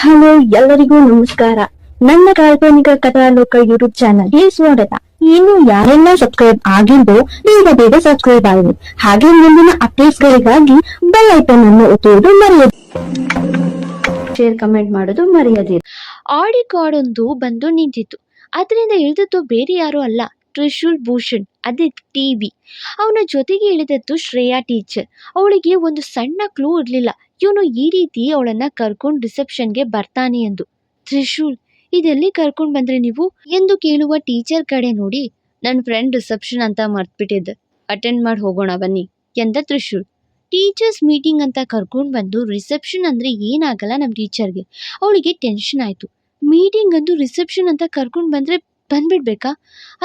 Hello, ಎಲ್ಲರಿಗೂ ನಮಸ್ಕಾರ. ನನ್ನ ಕಾಲ್ಪನಿಕ ಕಥಾ ಲೋಕ ಯೂಟ್ಯೂಬ್ ಚಾನಲ್ಗೆ ಸ್ವಾಗತ. ಇನ್ನು ಯಾರೆಲ್ಲ ಸಬ್ಸ್ಕ್ರೈಬ್ ಆಗಿದ್ದು ಬೇಗ ಬೇಗ ಸಬ್ಸ್ಕ್ರೈಬ್ ಆಗಿದೆ ಹಾಗೆ ಮುಂದಿನ ಅಪ್ಡೇಟ್ಸ್ ಗಳಿಗಾಗಿ ಬೆಲ್ ಐಕನ್ ಅನ್ನು ಒತ್ತುವುದು ಮರೆಯದು ಶೇರ್ ಕಮೆಂಟ್ ಮಾಡೋದು ಮರೆಯದಿರಿ. ಆಡಿ ಕಾರ್ಡೊಂದು ಬಂದು ನಿಂತಿತ್ತು. ಅದರಿಂದ ಇಳಿದದ್ದು ಬೇರೆ ಯಾರು ಅಲ್ಲ. ತ್ರಿಶೂಲ್ ಭೂಷಣ್ ಅದೇ ಟಿ ವಿ ಅವನ ಜೊತೆಗೆ ಇಳಿದದ್ದು ಶ್ರೇಯಾ ಟೀಚರ್. ಅವಳಿಗೆ ಒಂದು ಸಣ್ಣ ಕ್ಲೂ ಇರಲಿಲ್ಲ. ಇವನು ಈ ರೀತಿ ಅವಳನ್ನ ಕರ್ಕೊಂಡು ರಿಸೆಪ್ಷನ್ಗೆ ಬರ್ತಾನೆ ಎಂದು. ತ್ರಿಶೂಲ್, ಇದೆಲ್ಲಿ ಕರ್ಕೊಂಡು ಬಂದ್ರೆ ನೀವು? ಎಂದು ಕೇಳುವ ಟೀಚರ್ ಕಡೆ ನೋಡಿ. ನನ್ನ ಫ್ರೆಂಡ್ ರಿಸೆಪ್ಷನ್ ಅಂತ ಮರ್ತ್ಬಿಟ್ಟಿದ್ದೆ. ಅಟೆಂಡ್ ಮಾಡಿ ಹೋಗೋಣ ಬನ್ನಿ, ಎಂದ ತ್ರಿಶೂಲ್. ಟೀಚರ್ಸ್ ಮೀಟಿಂಗ್ ಅಂತ ಕರ್ಕೊಂಡು ಬಂದು ರಿಸೆಪ್ಷನ್ ಅಂದರೆ ಏನಾಗಲ್ಲ ನಮ್ಮ ಟೀಚರ್ಗೆ. ಅವಳಿಗೆ ಟೆನ್ಷನ್ ಆಯಿತು. ಮೀಟಿಂಗ್ ಅಂದು ರಿಸೆಪ್ಷನ್ ಅಂತ ಕರ್ಕೊಂಡು ಬಂದರೆ ಬಂದ್ಬಿಡ್ಬೇಕಾ?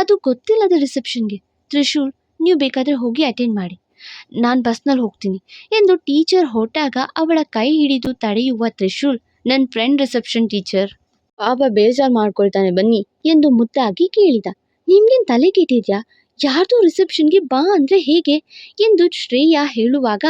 ಅದು ಗೊತ್ತಿಲ್ಲದ ರಿಸೆಪ್ಷನ್ಗೆ. ತ್ರಿಶೂಲ್, ನೀವು ಬೇಕಾದರೆ ಹೋಗಿ ಅಟೆಂಡ್ ಮಾಡಿ. ನಾನು ಬಸ್ನಲ್ಲಿ ಹೋಗ್ತೀನಿ ಎಂದು ಟೀಚರ್ ಹೊರಟಾಗ ಅವಳ ಕೈ ಹಿಡಿದು ತಡೆಯುವ ತ್ರಿಶೂಲ್ ನನ್ನ ಫ್ರೆಂಡ್ ರಿಸೆಪ್ಷನ್ ಟೀಚರ್. ಪಾಪ ಬೇಜಾರು ಮಾಡ್ಕೊಳ್ತಾನೆ ಬನ್ನಿ, ಎಂದು ಮುದ್ದಾಗಿ ಕೇಳಿದ. ನಿಮ್ಗೇನು ತಲೆ ಕೆಟ್ಟಿದ್ಯಾ? ಯಾರ್ದೋ ರಿಸೆಪ್ಷನ್ಗೆ ಬಾ ಅಂದರೆ ಹೇಗೆ? ಎಂದು ಶ್ರೇಯಾ ಹೇಳುವಾಗ,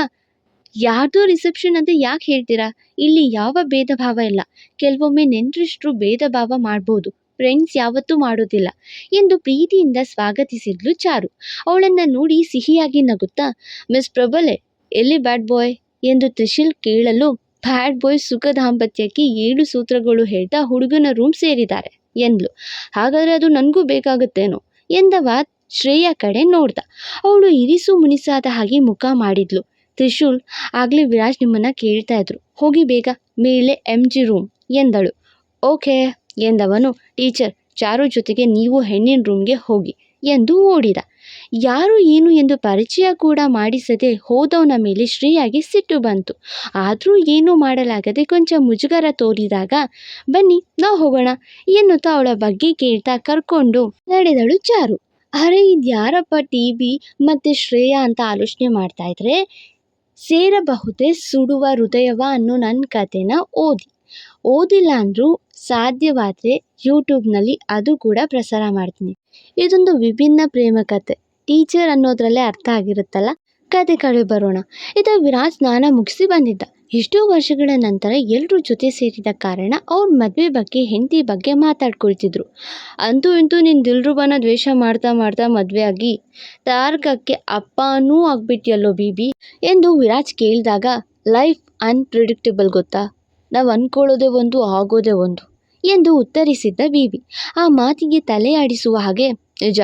ಯಾರ್ದೋ ರಿಸೆಪ್ಷನ್ ಅಂತ ಯಾಕೆ ಹೇಳ್ತೀರಾ? ಇಲ್ಲಿ ಯಾವ ಭೇದ ಭಾವ ಇಲ್ಲ. ಕೆಲವೊಮ್ಮೆ ನೆಂಟರಿಷ್ಟರು ಭೇದ ಭಾವ ಮಾಡ್ಬೋದು. ಫ್ರೆಂಡ್ಸ್ ಯಾವತ್ತೂ ಮಾಡೋದಿಲ್ಲ. ಎಂದು ಪ್ರೀತಿಯಿಂದ ಸ್ವಾಗತಿಸಿದ್ಲು ಚಾರು. ಅವಳನ್ನು ನೋಡಿ ಸಿಹಿಯಾಗಿ ನಗುತ್ತಾ ಮಿಸ್ ಪ್ರಬಲೆ ಎಲ್ಲಿ ಬ್ಯಾಡ್ ಬಾಯ್ ಎಂದು ತ್ರಿಶಿಲ್ ಕೇಳಲು ಬ್ಯಾಡ್ ಬಾಯ್ ಸುಖ ದಾಂಪತ್ಯಕ್ಕೆ ಏಳು ಸೂತ್ರಗಳು ಹೇಳ್ತಾ ಹುಡುಗನ ರೂಮ್ ಸೇರಿದ್ದಾರೆ, ಎಂದ್ಲು. ಹಾಗಾದರೆ ಅದು ನನಗೂ ಬೇಕಾಗುತ್ತೇನೋ? ಎಂದವ ಶ್ರೇಯ ಕಡೆ ನೋಡ್ದ ಅವಳು ಇರಿಸು ಮುನಿಸಾದ ಹಾಗೆ ಮುಖ ಮಾಡಿದ್ಲು. ತ್ರಿಶೂಲ್ ಆಗಲೇ ವಿರಾಜ್ ನಿಮ್ಮನ್ನು ಕೇಳ್ತಾ ಇದ್ರು. ಹೋಗಿ ಬೇಗ ಮೇಲೆ ಎಂ ಜಿ ರೂಮ್ ಎಂದಳು. ಓಕೆ ಎಂದವನು, ಟೀಚರ್, ಚಾರು ಜೊತೆಗೆ ನೀವು ಹೆಣ್ಣಿನ ರೂಮ್ಗೆ ಹೋಗಿ ಎಂದು ಓಡಿದ. ಯಾರು ಏನು ಎಂದು ಪರಿಚಯ ಕೂಡ ಮಾಡಿಸದೆ ಹೋದವನ ಮೇಲೆ ಶ್ರೀಯಾಗಿ ಸಿಟ್ಟು ಬಂತು. ಆದರೂ ಏನೂ ಮಾಡಲಾಗದೆ ಕೊಂಚ ಮುಜುಗರ ತೋರಿದಾಗ, ಬನ್ನಿ, ನಾವು ಹೋಗೋಣ ಎನ್ನುತ್ತಾ ಅವಳ ಬಗ್ಗೆ ಕೇಳ್ತಾ ಕರ್ಕೊಂಡು ನಡೆದಳು ಚಾರು. ಅರೆ, ಇದ್ಯಾರಪ್ಪ ಟಿ ಬಿ ಮತ್ತು ಶ್ರೇಯಾ ಅಂತ ಆಲೋಚನೆ ಮಾಡ್ತಾ ಇದ್ರೆ, ಸೇರಬಹುದೇ ಸುಡುವ ಹೃದಯವ ಅನ್ನೋ ನನ್ನ ಕತೆನ ಓದಿ. ಓದಿಲ್ಲ ಅಂದರೂ ಸಾಧ್ಯವಾದರೆ ಯೂಟ್ಯೂಬ್ನಲ್ಲಿ ಅದು ಕೂಡ ಪ್ರಸಾರ ಮಾಡ್ತೀನಿ. ಇದೊಂದು ವಿಭಿನ್ನ ಪ್ರೇಮ ಕತೆ ಟೀಚರ್ ಅನ್ನೋದ್ರಲ್ಲೇ ಅರ್ಥ ಆಗಿರುತ್ತಲ್ಲ? ಕತೆ ಕಡೆ ಬರೋಣ. ಇದು ವಿರಾಜ್ ಸ್ನಾನ ಮುಗಿಸಿ ಬಂದಿದ್ದ. ಎಷ್ಟೋ ವರ್ಷಗಳ ನಂತರ ಎಲ್ಲರೂ ಜೊತೆ ಸೇರಿದ ಕಾರಣ ಅವ್ರ ಮದುವೆ ಬಗ್ಗೆ, ಹೆಂಡತಿ ಬಗ್ಗೆ ಮಾತಾಡ್ಕೊಳ್ತಿದ್ರು. ಅಂತೂ ಇಂತೂ ನಿನ್ನ ದಿಲ್ರುಬಾನ ದ್ವೇಷ ಮಾಡ್ತಾ ಮಾಡ್ತಾ ಮದುವೆ ಆಗಿ, ತಾರಕಕ್ಕೆ ಅಪ್ಪನೂ ಆಗ್ಬಿಟ್ಟಿಯಲ್ಲೋ ಬೀಬಿ? ಎಂದು ವಿರಾಜ್ ಕೇಳಿದಾಗ, ಲೈಫ್ ಅನ್ಪ್ರಿಡಿಕ್ಟಬಲ್ ಗೊತ್ತಾ? ನಾವು ಅಂದ್ಕೊಳ್ಳೋದೇ ಒಂದು, ಆಗೋದೇ ಒಂದು ಎಂದು ಉತ್ತರಿಸಿದ್ದ ಬೀಬಿ ಆ ಮಾತಿಗೆ ತಲೆ ಆಡಿಸುವ ಹಾಗೆ, ನಿಜ,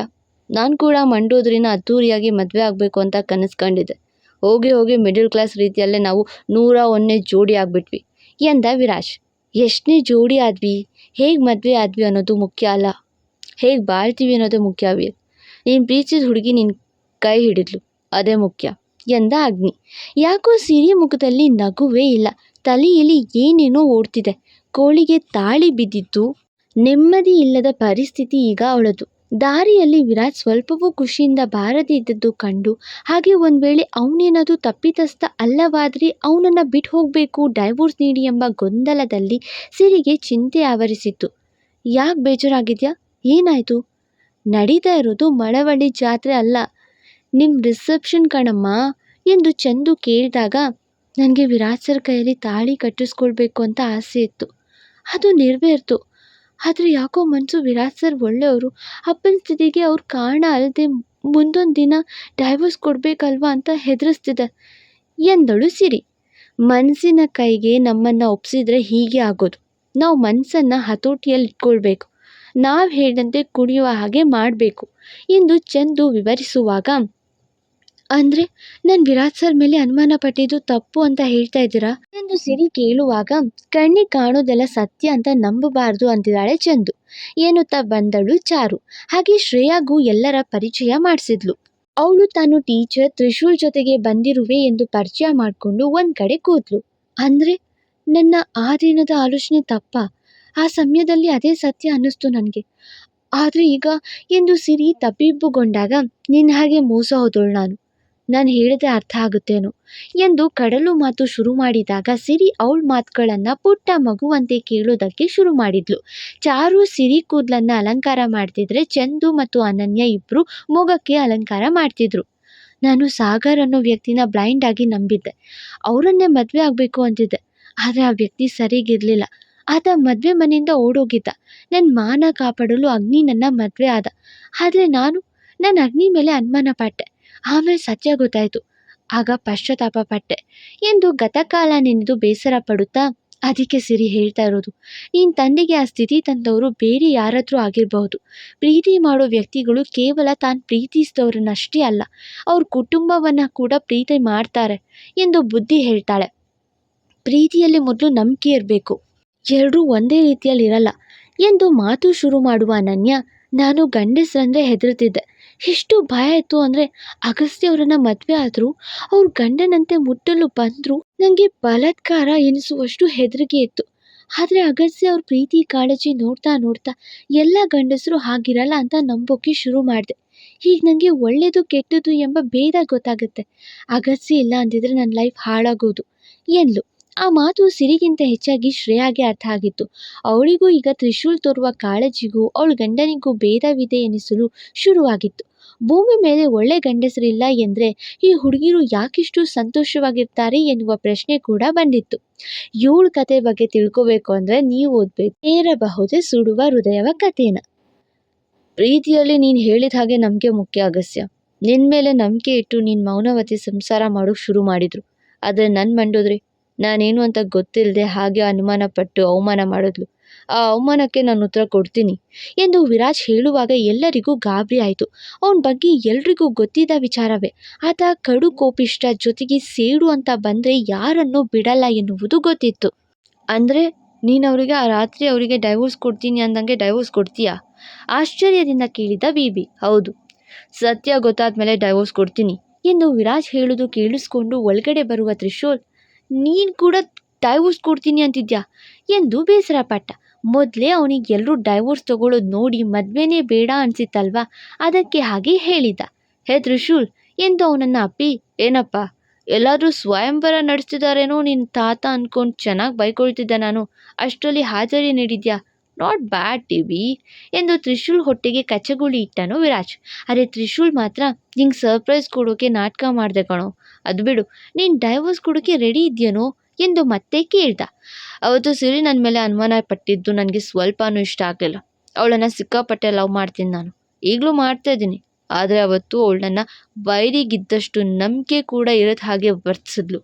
ನಾನು ಕೂಡ ಮಂಡೋದ್ರಿಂದ ಅದ್ದೂರಿಯಾಗಿ ಮದುವೆ ಆಗಬೇಕು ಅಂತ ಕನಸು ಕಂಡಿದ್ದೆ ಹೋಗಿ ಹೋಗಿ ಮಿಡಲ್ ಕ್ಲಾಸ್ ರೀತಿಯಲ್ಲೇ ನಾವು ನೂರ ಒಂದನೇ ಜೋಡಿ ಆಗಿಬಿಟ್ವಿ ಎಂದ ವಿರಾಜ್ ಎಷ್ಟನೇ ಜೋಡಿ ಆದ್ವಿ? ಹೇಗೆ ಮದುವೆ ಆದ್ವಿ ಅನ್ನೋದು ಮುಖ್ಯ ಅಲ್ಲ. ಹೇಗೆ ಬಾಳ್ತೀವಿ ಅನ್ನೋದೇ ಮುಖ್ಯ, ವೀರ್. ನೀನು ಪ್ರೀತಿಸಿದ ಹುಡುಗಿ ನಿನ್ನ ಕೈ ಹಿಡಿದ್ಲು. ಅದೇ ಮುಖ್ಯ. ಎಂದ ಅಗ್ನಿ ಯಾಕೋ ಸಿರಿ ಮುಖದಲ್ಲಿ ನಗುವೇ ಇಲ್ಲ. ತಲೆಯಲ್ಲಿ ಏನೇನೋ ಓಡ್ತಿದೆ. ಕೋಳಿಗೆ ತಾಳಿ ಬಿದ್ದಿದ್ದು ನೆಮ್ಮದಿ ಇಲ್ಲದ ಪರಿಸ್ಥಿತಿ ಈಗ ಅವಳದು. ದಾರಿಯಲ್ಲಿ ವಿರಾಜ್ ಸ್ವಲ್ಪವೂ ಖುಷಿಯಿಂದ ಬಾರದಿದ್ದದ್ದು ಕಂಡು, ಹಾಗೆ ಒಂದು ವೇಳೆ ಅವನೇನಾದರೂ ತಪ್ಪಿತಸ್ಥ ಅಲ್ಲವಾದರೆ ಅವನನ್ನು ಬಿಟ್ಟು ಹೋಗಬೇಕು ಡೈವೋರ್ಸ್ ನೀಡಿ ಎಂಬ ಗೊಂದಲದಲ್ಲಿ ಸಿರಿಗೆ ಚಿಂತೆ ಆವರಿಸಿತ್ತು. ಯಾಕೆ ಬೇಜಾರಾಗಿದೆಯಾ? ಏನಾಯಿತು? ನಡೀತಾ ಇರೋದು ಮಳವಳ್ಳಿ ಜಾತ್ರೆ ಅಲ್ಲ. ನಿಮ್ಮ ರಿಸೆಪ್ಷನ್ ಕಣಮ್ಮ ಎಂದು ಚಂದು ಕೇಳಿದಾಗ ನನಗೆ ವಿರಾಜ್ ಸರ್ ಕೈಯಲ್ಲಿ ತಾಳಿ ಕಟ್ಟಿಸ್ಕೊಳ್ಬೇಕು ಅಂತ ಆಸೆ ಇತ್ತು. ಅದು ನೆರವೇರ್ತು. ಆದರೆ ಯಾಕೋ ಮನಸ್ಸು ವಿರಾಜ್ ಸರ್ ಒಳ್ಳೆಯವರು, ಅಪ್ಪನ ಸ್ಥಿತಿಗೆ ಅವ್ರು ಕಾರಣ ಅಲ್ಲದೆ ಮುಂದೊಂದು ದಿನ ಡೈವರ್ಸ್ ಕೊಡಬೇಕಲ್ವಾ ಅಂತ ಹೆದರಿಸ್ತಿದೆ. ಎಂದಳು ಸಿರಿ. ಮನಸ್ಸಿನ ಕೈಗೆ ನಮ್ಮನ್ನು ಒಪ್ಪಿಸಿದ್ರೆ ಹೀಗೆ ಆಗೋದು. ನಾವು ಮನಸ್ಸನ್ನು ಹತೋಟಿಯಲ್ಲಿ ಇಟ್ಕೊಳ್ಬೇಕು. ನಾವು ಹೇಳಿದಂತೆ ಕುಡಿಯುವ ಹಾಗೆ ಮಾಡಬೇಕು. ಎಂದು ಚಂದು ವಿವರಿಸುವಾಗ ಅಂದರೆ ನಾನು ವಿರಾಟ್ ಸರ್ ಮೇಲೆ ಅನುಮಾನ ಪಟ್ಟಿದ್ದು ತಪ್ಪು ಅಂತ ಹೇಳ್ತಾ ಇದ್ದೀರಾ? ಎಂದು ಸಿರಿ ಕೇಳುವಾಗ ಕಣ್ಣಿಗೆ ಕಾಣೋದೆಲ್ಲ ಸತ್ಯ ಅಂತ ನಂಬಬಾರ್ದು ಅಂತಿದ್ದಾಳೆ ಚಂದು. ಎನ್ನುತ್ತಾ ಬಂದಳು ಚಾರು. ಹಾಗೆ ಶ್ರೇಯಾಗೂ ಎಲ್ಲರ ಪರಿಚಯ ಮಾಡಿಸಿದ್ಲು. ಅವಳು ತಾನು ಟೀಚರ್, ತ್ರಿಶೂಲ್ ಜೊತೆಗೆ ಬಂದಿರುವೆ ಎಂದು ಪರಿಚಯ ಮಾಡಿಕೊಂಡು ಒಂದು ಕಡೆ ಕೂತ್ಲು ಅಂದರೆ ನನ್ನ ಆ ದಿನದ ಆಲೋಚನೆ ತಪ್ಪ? ಆ ಸಮಯದಲ್ಲಿ ಅದೇ ಸತ್ಯ ಅನ್ನಿಸ್ತು ನನಗೆ. ಆದರೆ ಈಗ ಎಂದು ಸಿರಿ ತಬ್ಬಿಬ್ಬುಗೊಂಡಾಗ ನಿನ್ನ ಹಾಗೆ ಮೋಸ ಹೋದಳು ನಾನು. ನಾನು ಹೇಳಿದ್ರೆ ಅರ್ಥ ಆಗುತ್ತೇನೋ? ಎಂದು ಕಡಲು ಮಾತು ಶುರು ಮಾಡಿದಾಗ ಸಿರಿ ಅವಳ ಮಾತುಗಳನ್ನು ಪುಟ್ಟ ಮಗುವಂತೆ ಕೇಳೋದಕ್ಕೆ ಶುರು ಮಾಡಿದ್ಲು. ಚಾರು ಸಿರಿ ಕೂದಲನ್ನು ಅಲಂಕಾರ ಮಾಡ್ತಿದ್ರೆ ಚಂದು ಮತ್ತು ಅನನ್ಯ ಇಬ್ಬರು ಮೊಗಕ್ಕೆ ಅಲಂಕಾರ ಮಾಡ್ತಿದ್ರು. ನಾನು ಸಾಗರ್ ಅನ್ನೋ ವ್ಯಕ್ತಿನ ಬ್ಲೈಂಡ್ ಆಗಿ ನಂಬಿದ್ದೆ. ಅವರನ್ನೇ ಮದುವೆ ಆಗಬೇಕು ಅಂತಿದ್ದೆ. ಆದರೆ ಆ ವ್ಯಕ್ತಿ ಸರಿಗಿರಲಿಲ್ಲ. ಆತ ಮದುವೆ ಮನೆಯಿಂದ ಓಡೋಗಿದ್ದ. ನನ್ನ ಮಾನ ಕಾಪಾಡಲು ಅಗ್ನಿ ನನ್ನ ಮದುವೆ ಆದ. ಆದರೆ ನಾನು ನನ್ನ ಅಗ್ನಿ ಮೇಲೆ ಅನುಮಾನ ಪಟ್ಟೆ ಆಮೇಲೆ ಸತ್ಯ ಗೊತ್ತಾಯಿತು. ಆಗ ಪಶ್ಚಾತ್ತಾಪ ಪಟ್ಟೆ. ಎಂದು ಗತಕಾಲ ನೆನೆದು ಬೇಸರ ಪಡುತ್ತಾ ಅದಕ್ಕೆ ಸಿರಿ ಹೇಳ್ತಾ ಇರೋದು. ನಿನ್ನ ತಂದೆಗೆ ಆ ಸ್ಥಿತಿ ತಂದವರು ಬೇರೆ ಯಾರಾದರೂ ಆಗಿರಬಹುದು. ಪ್ರೀತಿ ಮಾಡೋ ವ್ಯಕ್ತಿಗಳು ಕೇವಲ ತಾನು ಪ್ರೀತಿಸಿದವ್ರನ್ನಷ್ಟೇ ಅಲ್ಲ, ಅವ್ರ ಕುಟುಂಬವನ್ನು ಕೂಡ ಪ್ರೀತಿ ಮಾಡ್ತಾರೆ ಎಂದು ಬುದ್ಧಿ ಹೇಳ್ತಾಳೆ. ಪ್ರೀತಿಯಲ್ಲಿ ಮೊದಲು ನಂಬಿಕೆ ಇರಬೇಕು. ಎರಡೂ ಒಂದೇ ರೀತಿಯಲ್ಲಿ ಇರಲ್ಲ ಎಂದು ಮಾತು ಶುರು ಮಾಡುವ ಅನನ್ಯ, ನಾನು ಗಂಡಸರಂದ್ರೆ ಹೆದರ್ತಿದ್ದೆ. ಎಷ್ಟು ಭಯ ಇತ್ತು ಅಂದರೆ ಅಗಸ್ತ್ಯ ಅವರನ್ನ ಮದುವೆ ಆದರೂ ಅವ್ರ ಗಂಡನಂತೆ ಮುಟ್ಟಲು ಬಂದರೂ ನನಗೆ ಬಲಾತ್ಕಾರ ಎನಿಸುವಷ್ಟು ಹೆದರಿಕೆ ಇತ್ತು. ಆದರೆ ಅಗಸ್ತ್ಯ ಅವ್ರ ಪ್ರೀತಿ ಕಾಳಜಿ ನೋಡ್ತಾ ನೋಡ್ತಾ ಎಲ್ಲ ಗಂಡಸರು ಹಾಗಿರಲ್ಲ ಅಂತ ನಂಬೋಕೆ ಶುರು ಮಾಡಿದೆ. ಹೀಗೆ ನನಗೆ ಒಳ್ಳೆಯದು ಕೆಟ್ಟದ್ದು ಎಂಬ ಭೇದ ಗೊತ್ತಾಗುತ್ತೆ. ಅಗಸ್ತ್ಯ ಇಲ್ಲ ಅಂದಿದ್ರೆ ನನ್ನ ಲೈಫ್ ಹಾಳಾಗೋದು ಎನ್ಲು ಆ ಮಾತು ಸಿರಿಗಿಂತ ಹೆಚ್ಚಾಗಿ ಶ್ರೇಯಾಗೆ ಅರ್ಥ ಆಗಿತ್ತು. ಅವಳಿಗೂ ಈಗ ತ್ರಿಶೂಲ್ ತೋರುವ ಕಾಳಜಿಗೂ, ಅವಳ ಗಂಡನಿಗೂ ಭೇದವಿದೆ ಎನಿಸಲು ಶುರುವಾಗಿತ್ತು. ಭೂಮಿ ಮೇಲೆ ಒಳ್ಳೆ ಗಂಡಸರಿಲ್ಲ ಎಂದರೆ ಈ ಹುಡುಗಿರು ಯಾಕಿಷ್ಟು ಸಂತೋಷವಾಗಿರ್ತಾರೆ ಎನ್ನುವ ಪ್ರಶ್ನೆ ಕೂಡ ಬಂದಿತ್ತು. ಇವಳ ಕತೆ ಬಗ್ಗೆ ತಿಳ್ಕೋಬೇಕು ಅಂದರೆ ನೀವು ಓದಬೇಕು. ಏರಬಹುದೇ ಸುಡುವ ಹೃದಯವ ಕಥೆನ. ಪ್ರೀತಿಯಲ್ಲಿ ನೀನು ಹೇಳಿದ ಹಾಗೆ ನಮಗೆ ಮುಖ್ಯ ಅಗಸ್ಯ. ನಿನ್ನ ಮೇಲೆ ನಂಬಿಕೆ ಇಟ್ಟು ನೀನು ಮೌನವತಿ ಸಂಸಾರ ಮಾಡೋಕೆ ಶುರು ಮಾಡಿದರು. ಆದರೆ ನನ್ನ ಮಂಡೋದ್ರಿ? ನಾನೇನು ಅಂತ ಗೊತ್ತಿಲ್ಲದೆ ಹಾಗೆ ಅನುಮಾನ ಪಟ್ಟು ಅವಮಾನ ಮಾಡಿದ್ಲು. ಆ ಅವಮಾನಕ್ಕೆ ನಾನು ಉತ್ತರ ಕೊಡ್ತೀನಿ. ಎಂದು ವಿರಾಜ್ ಹೇಳುವಾಗ ಎಲ್ಲರಿಗೂ ಗಾಬರಿ ಆಯಿತು. ಅವನ ಬಗ್ಗೆ ಎಲ್ರಿಗೂ ಗೊತ್ತಿದ್ದ ವಿಚಾರವೇ. ಆತ ಕಡು ಕೋಪಿಷ್ಟ ಜೊತೆಗೆ ಸೇಡು ಅಂತ ಬಂದರೆ ಯಾರನ್ನು ಬಿಡಲ್ಲ ಎನ್ನುವುದು ಗೊತ್ತಿತ್ತು. ಅಂದರೆ, ನೀನು ಅವರಿಗೆ ಆ ರಾತ್ರಿ ಅವರಿಗೆ ಡೈವೋರ್ಸ್ ಕೊಡ್ತೀನಿ ಅಂದಂಗೆ ಡೈವೋರ್ಸ್ ಕೊಡ್ತೀಯಾ? ಆಶ್ಚರ್ಯದಿಂದ ಕೇಳಿದ ಬಿ ಹೌದು. ಸತ್ಯ ಗೊತ್ತಾದ ಮೇಲೆ ಡೈವೋರ್ಸ್ ಕೊಡ್ತೀನಿ. ಎಂದು ವಿರಾಜ್ ಹೇಳುವುದು ಕೇಳಿಸ್ಕೊಂಡು ಒಳಗಡೆ ಬರುವ ತ್ರಿಶೂಲ್ ನೀನು ಕೂಡ ಡೈವೋರ್ಸ್ ಕೊಡ್ತೀನಿ ಅಂತಿದ್ಯಾ? ಎಂದು ಬೇಸರ ಪಟ್ಟ. ಮೊದಲೇ ಅವನಿಗೆ ಎಲ್ಲರೂ ಡೈವೋರ್ಸ್ ತಗೊಳ್ಳೋದು ನೋಡಿ ಮದುವೆನೇ ಬೇಡ ಅನಿಸಿತ್ತಲ್ವಾ? ಅದಕ್ಕೆ ಹಾಗೆ ಹೇಳಿದ. ಹೇ ತ್ರಿಶೂಲ್, ಎಂದು ಅವನನ್ನು ಅಪ್ಪಿ, ಏನಪ್ಪ, ಎಲ್ಲಾದರೂ ಸ್ವಯಂವರ ನಡೆಸ್ತಿದ್ದಾರೇನೋ ನಿನ್ನ ತಾತ ಅಂದ್ಕೊಂಡು ಚೆನ್ನಾಗಿ ಬೈಕೊಳ್ತಿದ್ದೆ ನಾನು. ಅಷ್ಟರಲ್ಲಿ ಹಾಜರಿ ನೀಡಿದ್ಯಾ? ನಾಟ್ ಬ್ಯಾಡ್ ಟಿ ಬಿ ಎಂದು ತ್ರಿಶೂಲ್ ಹೊಟ್ಟೆಗೆ ಕಚ್ಚಗುಳಿ ಇಟ್ಟನು ವಿರಾಜ್. ಅರೆ ತ್ರಿಶೂಲ್ ಮಾತ್ರ ನಿಂಗೆ ಸರ್ಪ್ರೈಸ್ ಕೊಡೋಕೆ ನಾಟಕ ಮಾಡಿದೆ ಕಣೋ. ಅದು ಬಿಡು, ನೀನು ಡೈವೋರ್ಸ್ ಕೊಡೋಕೆ ರೆಡಿ ಇದೆಯೇನೋ ಎಂದು ಮತ್ತೆ ಕೇಳ್ದ. ಅವತ್ತು ಸಿರಿ ನನ್ನ ಮೇಲೆ ಅನುಮಾನ ಪಟ್ಟಿದ್ದು ನನಗೆ ಸ್ವಲ್ಪನೂ ಇಷ್ಟ ಆಗಲಿಲ್ಲ. ಅವಳನ್ನು ಸಿಕ್ಕಾಪಟ್ಟೆ ಲವ್ ಮಾಡ್ತೀನಿ ನಾನು. ಈಗಲೂ ಮಾಡ್ತಾ ಇದ್ದೀನಿ. ಆದರೆ ಅವತ್ತು ಅವಳನ್ನ ಬೈರಿಗಿದ್ದಷ್ಟು ನಂಬಿಕೆ ಕೂಡ ಇರೋದು ಹಾಗೆ ವರ್ತಿಸಿದ್ಲು.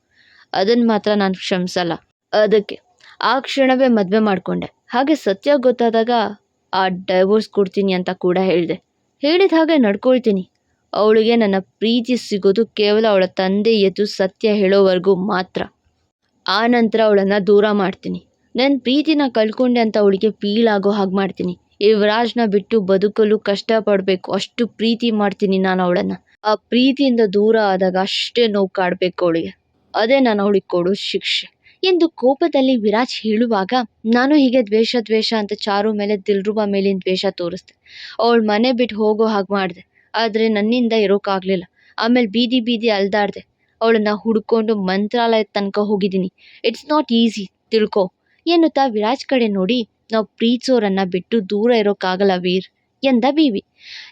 ಅದನ್ನು ಮಾತ್ರ ನಾನು ಕ್ಷಮಿಸಲ್ಲ. ಅದಕ್ಕೆ ಆ ಕ್ಷಣವೇ ಮದುವೆ ಮಾಡಿಕೊಂಡೆ. ಹಾಗೆ ಸತ್ಯ ಗೊತ್ತಾದಾಗ ಆ ಡೈವೋರ್ಸ್ ಕೊಡ್ತೀನಿ ಅಂತ ಕೂಡ ಹೇಳಿದೆ. ಹೇಳಿದ ಹಾಗೆ ನಡ್ಕೊಳ್ತೀನಿ. ಅವಳಿಗೆ ನನ್ನ ಪ್ರೀತಿ ಸಿಗೋದು ಕೇವಲ ಅವಳ ತಂದೆ ಎದ್ದು ಸತ್ಯ ಹೇಳೋವರೆಗೂ ಮಾತ್ರ. ಆ ನಂತರ ಅವಳನ್ನು ದೂರ ಮಾಡ್ತೀನಿ. ನನ್ನ ಪ್ರೀತಿನ ಕಳ್ಕೊಂಡೆ ಅಂತ ಅವಳಿಗೆ ಫೀಲ್ ಆಗೋ ಹಾಗೆ ಮಾಡ್ತೀನಿ. ಯುವರಾಜ್ನ ಬಿಟ್ಟು ಬದುಕಲು ಕಷ್ಟಪಡಬೇಕು, ಅಷ್ಟು ಪ್ರೀತಿ ಮಾಡ್ತೀನಿ ನಾನು ಅವಳನ್ನು. ಆ ಪ್ರೀತಿಯಿಂದ ದೂರ ಆದಾಗ ಅಷ್ಟೇ ನೋವು ಕಾಡಬೇಕು ಅವಳಿಗೆ. ಅದೇ ನಾನು ಅವಳಿಗೆ ಕೊಡೋ ಶಿಕ್ಷೆ. ಎಂದು ಕೋಪದಲ್ಲಿ ವಿರಾಜ್ ಹೇಳುವಾಗ, ನಾನು ಹೀಗೆ ದ್ವೇಷ ದ್ವೇಷ ಅಂತ ಚಾರು ಮೇಲೆ, ದಿಲ್ರುಬಾ ಮೇಲಿನ ದ್ವೇಷ ತೋರಿಸ್ದೆ. ಅವಳು ಮನೆ ಬಿಟ್ಟು ಹೋಗೋ ಹಾಗೆ ಮಾಡಿದೆ. ಆದರೆ ನನ್ನಿಂದ ಇರೋಕ್ಕಾಗಲಿಲ್ಲ ಆಮೇಲೆ ಬೀದಿ ಬೀದಿ ಅಲ್ದಾಡ್ದೆ. ಅವಳನ್ನು ಹುಡ್ಕೊಂಡು ಮಂತ್ರಾಲಯದ ತನಕ ಹೋಗಿದ್ದೀನಿ. ಇಟ್ಸ್ ನಾಟ್ ಈಸಿ, ತಿಳ್ಕೊ. ಎನ್ನುತ್ತಾ ವಿರಾಜ್ ಕಡೆ ನೋಡಿ, ನಾವು ಪ್ರೀತಿಸೋರನ್ನ ಬಿಟ್ಟು ದೂರ ಇರೋಕ್ಕಾಗಲ್ಲ ವೀರ್ ಎಂದ ಬೀವಿ.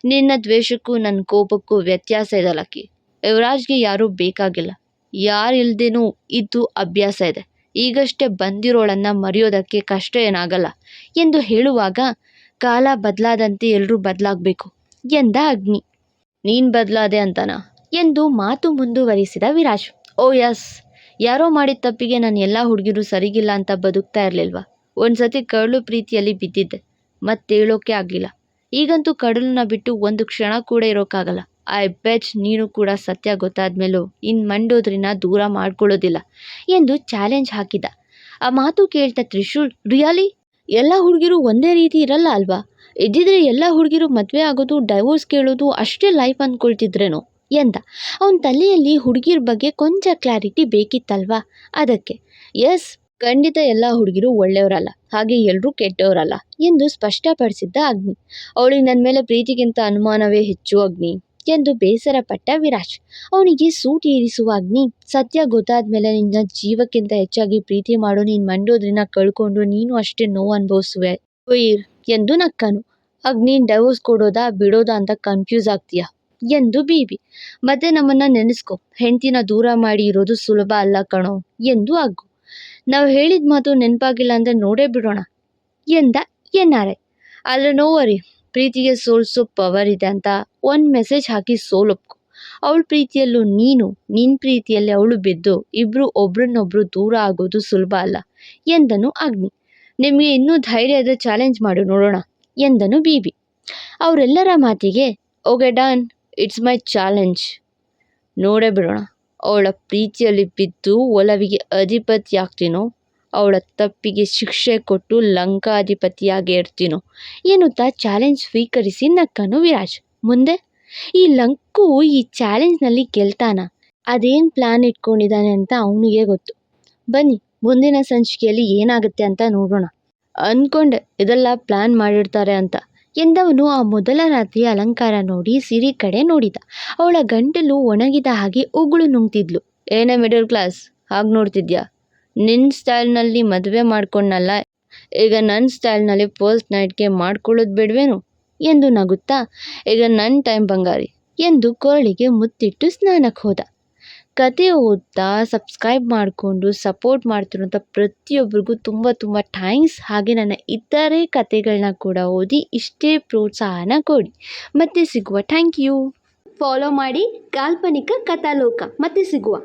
ನಿನ್ನ ದ್ವೇಷಕ್ಕೂ ನನ್ನ ಕೋಪಕ್ಕೂ ವ್ಯತ್ಯಾಸ ಇದೆ ಲಕ್ಕಿ ಯುವರಾಜ್ಗೆ ಯಾರೂ ಬೇಕಾಗಿಲ್ಲ. ಯಾರಿಲ್ದೇನೂ ಇದ್ದು ಅಭ್ಯಾಸ ಇದೆ. ಈಗಷ್ಟೇ ಬಂದಿರೋಳನ್ನು ಮರೆಯೋದಕ್ಕೆ ಕಷ್ಟ ಏನಾಗಲ್ಲ ಎಂದು ಹೇಳುವಾಗ, ಕಾಲ ಬದಲಾದಂತೆ ಎಲ್ಲರೂ ಬದಲಾಗಬೇಕು ಎಂದ ಅಗ್ನಿ. ನೀನು ಬದಲಾದೆ ಅಂತನಾ? ಎಂದು ಮಾತು ಮುಂದುವರಿಸಿದ ವಿರಾಜ್. ಓ, ಯಸ್. ಯಾರೋ ಮಾಡಿದ ತಪ್ಪಿಗೆ ನಾನು ಎಲ್ಲ ಹುಡುಗಿರು ಸರಿಗಿಲ್ಲ ಅಂತ ಬದುಕ್ತಾ ಇರಲಿಲ್ವಾ? ಒಂದು ಸತಿ ಕರಳು ಪ್ರೀತಿಯಲ್ಲಿ ಬಿದ್ದಿದ್ದೆ. ಮತ್ತೇಳೋಕೆ ಆಗಲಿಲ್ಲ. ಈಗಂತೂ ಕಡಲನ್ನ ಬಿಟ್ಟು ಒಂದು ಕ್ಷಣ ಕೂಡ ಇರೋಕ್ಕಾಗಲ್ಲ ಐ ಬೆಚ್ ನೀನು ಕೂಡ ಸತ್ಯ ಗೊತ್ತಾದ್ಮೇಲೂ ಇನ್ನು ಮಂಡೋದ್ರಿನ ದೂರ ಮಾಡ್ಕೊಳ್ಳೋದಿಲ್ಲ ಎಂದು ಚಾಲೆಂಜ್ ಹಾಕಿದ. ಆ ಮಾತು ಕೇಳ್ತಾ ತ್ರಿಶೂಲ್, ರಿಯಾಲಿ? ಎಲ್ಲ ಹುಡುಗಿರು ಒಂದೇ ರೀತಿ ಇರಲ್ಲ ಅಲ್ವಾ? ಇದ್ದಿದ್ರೆ ಎಲ್ಲ ಹುಡುಗಿರು ಮದುವೆ ಆಗೋದು, ಡೈವೋರ್ಸ್ ಕೇಳೋದು ಅಷ್ಟೇ ಲೈಫ್ ಅಂದ್ಕೊಳ್ತಿದ್ರೇನೋ ಎಂದ. ಅವನ ತಲೆಯಲ್ಲಿ ಹುಡುಗಿರ ಬಗ್ಗೆ ಕೊಂಚ ಕ್ಲಾರಿಟಿ ಬೇಕಿತ್ತಲ್ವಾ? ಅದಕ್ಕೆ ಎಸ್ ಖಂಡಿತ ಎಲ್ಲ ಹುಡುಗಿರು ಒಳ್ಳೆಯವರಲ್ಲ, ಹಾಗೆ ಎಲ್ಲರೂ ಕೆಟ್ಟವರಲ್ಲ, ಎಂದು ಸ್ಪಷ್ಟಪಡಿಸಿದ್ದ ಅಗ್ನಿ. ಅವಳಿಗೆ ನನ್ನ ಮೇಲೆ ಪ್ರೀತಿಗಿಂತ ಅನುಮಾನವೇ ಹೆಚ್ಚು ಅಗ್ನಿ. ಎಂದು ಬೇಸರಪಟ್ಟ ವಿರಾಜ್. ಅವನಿಗೆ ಸೂಟ್ ಏರಿಸುವ ಅಗ್ನಿ, ಸತ್ಯ ಗೊತ್ತಾದ ಮೇಲೆ ನಿನ್ನ ಜೀವಕ್ಕಿಂತ ಹೆಚ್ಚಾಗಿ ಪ್ರೀತಿ ಮಾಡೋ ನೀನು ಮಂಡೋದ್ರಿನ ಕಳ್ಕೊಂಡು ನೀನು ಅಷ್ಟೇ ನೋವು ಅನುಭವಿಸುವೆ. ವೀರ್ ಎಂದು ನಕ್ಕನು. ಅಗ್ನಿ ಡೈವೋರ್ಸ್ ಕೊಡೋದಾ, ಬಿಡೋದಾ ಅಂತ ಕನ್ಫ್ಯೂಸ್ ಆಗ್ತೀಯ? ಎಂದು ಬೀಬಿ ಮತ್ತೆ ನಮ್ಮನ್ನ ನೆನೆಸ್ಕೊ. ಹೆಂಡತಿನ ದೂರ ಮಾಡಿ ಇರೋದು ಸುಲಭ ಅಲ್ಲ ಕಣೋ, ಎಂದು ಅಗ್ಗು. ನಾವು ಹೇಳಿದ ಮಾತು ನೆನಪಾಗಿಲ್ಲ ಅಂದರೆ ನೋಡೇ ಬಿಡೋಣ, ಎಂದ ಎನ್ ಆರ್ ಐ. ಆದರೆ ನೋವರಿ ಪ್ರೀತಿಗೆ ಸೋಲ್ಸೋ ಪವರ್ ಇದೆ ಅಂತ ಒಂದು ಮೆಸೇಜ್ ಹಾಕಿ ಸೋಲೊಪ್ಕೊ. ಅವಳ ಪ್ರೀತಿಯಲ್ಲೂ ನೀನು ನಿನ್ನ ಪ್ರೀತಿಯಲ್ಲಿ ಅವಳು ಬಿದ್ದು ಇಬ್ಬರು ಒಬ್ರನ್ನೊಬ್ರು ದೂರ ಆಗೋದು ಸುಲಭ ಅಲ್ಲ, ಎಂದನು ಅಗ್ನಿ. ನಿಮಗೆ ಇನ್ನೂ ಧೈರ್ಯ ಇದ್ದರೆ ಚಾಲೆಂಜ್ ಮಾಡು, ನೋಡೋಣ, ಎಂದನು ಬಿ ಬಿ ಅವರೆಲ್ಲರ ಮಾತಿಗೆ okay done it's my challenge ನೋಡೇ ಬಿಡೋಣ, ಅವಳ ಪ್ರೀತಿಯಲ್ಲಿ ಬಿದ್ದು ಒಲವಿಗೆ ಅಧಿಪತಿ ಆಗ್ತೀನೋ ಅವಳ ತಪ್ಪಿಗೆ ಶಿಕ್ಷೆ ಕೊಟ್ಟು ಲಂಕಾಧಿಪತಿಯಾಗಿ ಇರ್ತೀನೋ. ಎನ್ನುತ್ತಾ ಚಾಲೆಂಜ್ ಸ್ವೀಕರಿಸಿ ನಕ್ಕನು ವಿರಾಜ್. ಮುಂದೆ? ಈ ಲಂಕು ಈ ಚಾಲೆಂಜ್ನಲ್ಲಿ ಗೆಲ್ತಾನ? ಅದೇನು ಪ್ಲ್ಯಾನ್ ಇಟ್ಕೊಂಡಿದ್ದಾನೆ ಅಂತ ಅವನಿಗೆ ಗೊತ್ತು. ಬನ್ನಿ, ಮುಂದಿನ ಸಂಚಿಕೆಯಲ್ಲಿ ಏನಾಗುತ್ತೆ ಅಂತ ನೋಡೋಣ. ಅಂದ್ಕೊಂಡೆ ಇದೆಲ್ಲ ಪ್ಲ್ಯಾನ್ ಮಾಡಿರ್ತಾರೆ ಅಂತ. ಎಂದವನು ಆ ಮೊದಲ ರಾತ್ರಿ ಅಲಂಕಾರ ನೋಡಿ ಸಿರಿ ಕಡೆ ನೋಡಿದ. ಅವಳ ಗಂಟಲು ಒಣಗಿದ ಹಾಗೆ ಉಗುಳು ನುಂಗ್ತಿದ್ಲು. ಏನೇ ಮಿಡಲ್ ಕ್ಲಾಸ್ ಹಾಗೆ ನೋಡ್ತಿದ್ಯಾ? ನಿನ್ನ ಸ್ಟೈಲ್ನಲ್ಲಿ ಮದುವೆ ಮಾಡ್ಕೊಂಡಲ್ಲ, ಈಗ ನನ್ನ ಸ್ಟೈಲ್ನಲ್ಲಿ ಫಸ್ಟ್ ನೈಟ್ಗೆ ಮಾಡ್ಕೊಳ್ಳೋದು ಬಿಡ್ವೇನು? ಎಂದು ನಗುತ್ತಾ, ಈಗ ನನ್ನ ಟೈಮ್ ಬಂಗಾರಿ, ಎಂದು ಕೊರಳಿಗೆ ಮುತ್ತಿಟ್ಟು ಸ್ನಾನಕ್ಕೆ ಹೋದ. ಕತೆ ಓದ್ತಾ ಸಬ್ಸ್ಕ್ರೈಬ್ ಮಾಡಿಕೊಂಡು ಸಪೋರ್ಟ್ ಮಾಡ್ತಿರೋಂಥ ಪ್ರತಿಯೊಬ್ಬರಿಗೂ ತುಂಬ ತುಂಬ ಥ್ಯಾಂಕ್ಸ್ ಹಾಗೆ ನನ್ನ ಇತರೆ ಕತೆಗಳನ್ನ ಕೂಡ ಓದಿ ಇಷ್ಟೇ ಪ್ರೋತ್ಸಾಹನ ಕೊಡಿ. ಮತ್ತೆ ಸಿಗುವ ಥ್ಯಾಂಕ್ ಯು ಫಾಲೋ ಮಾಡಿ ಕಾಲ್ಪನಿಕ ಕಥಾಲೋಕ. ಮತ್ತೆ ಸಿಗುವ.